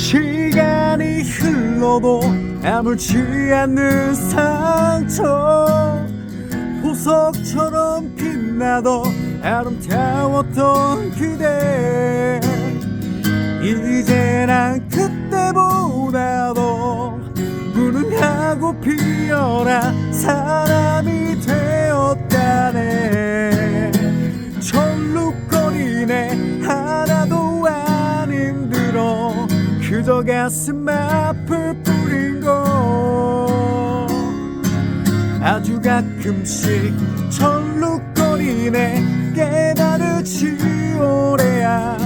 시간이 흘러도 아물지 않는 상처. 보석처럼 빛나던 아름다웠던 그대. 이제 난 그때보다도 무능하고 피어난 그저 가슴 아플 뿐인 걸 아주 가끔씩 철룩거리네 깨달으지 오래야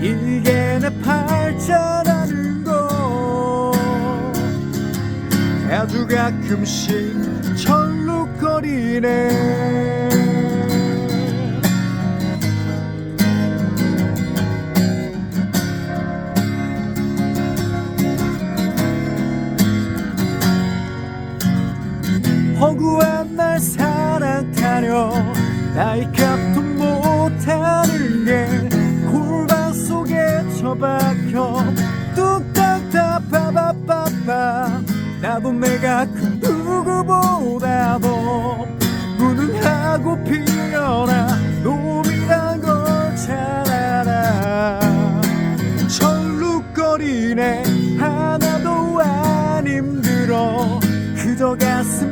이게 내 팔자라는 걸 아주 가끔씩 철룩거리네 허구한 날 사랑하려. 나이 값도 못하는 게. 골반 속에 처박혀. 뚝딱 다 빠바빠빠. 나도 내가 그 누구보다도 무능하고 피어난 놈이란 걸잘 알아. 철룩거리네. 하나도 안 힘들어. 그저 가슴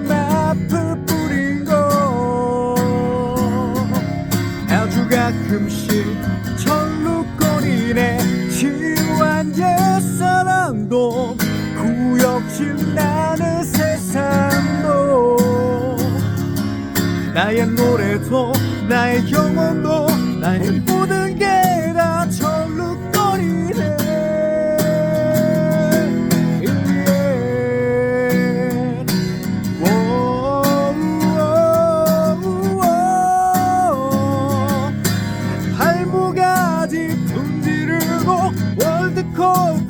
구역질 나는 세상도 나의 노래도 나의 영혼도 나의 모든 게다 철룩거리네 Yeah. 오 오오오. 발목아지 분지르고 월드컵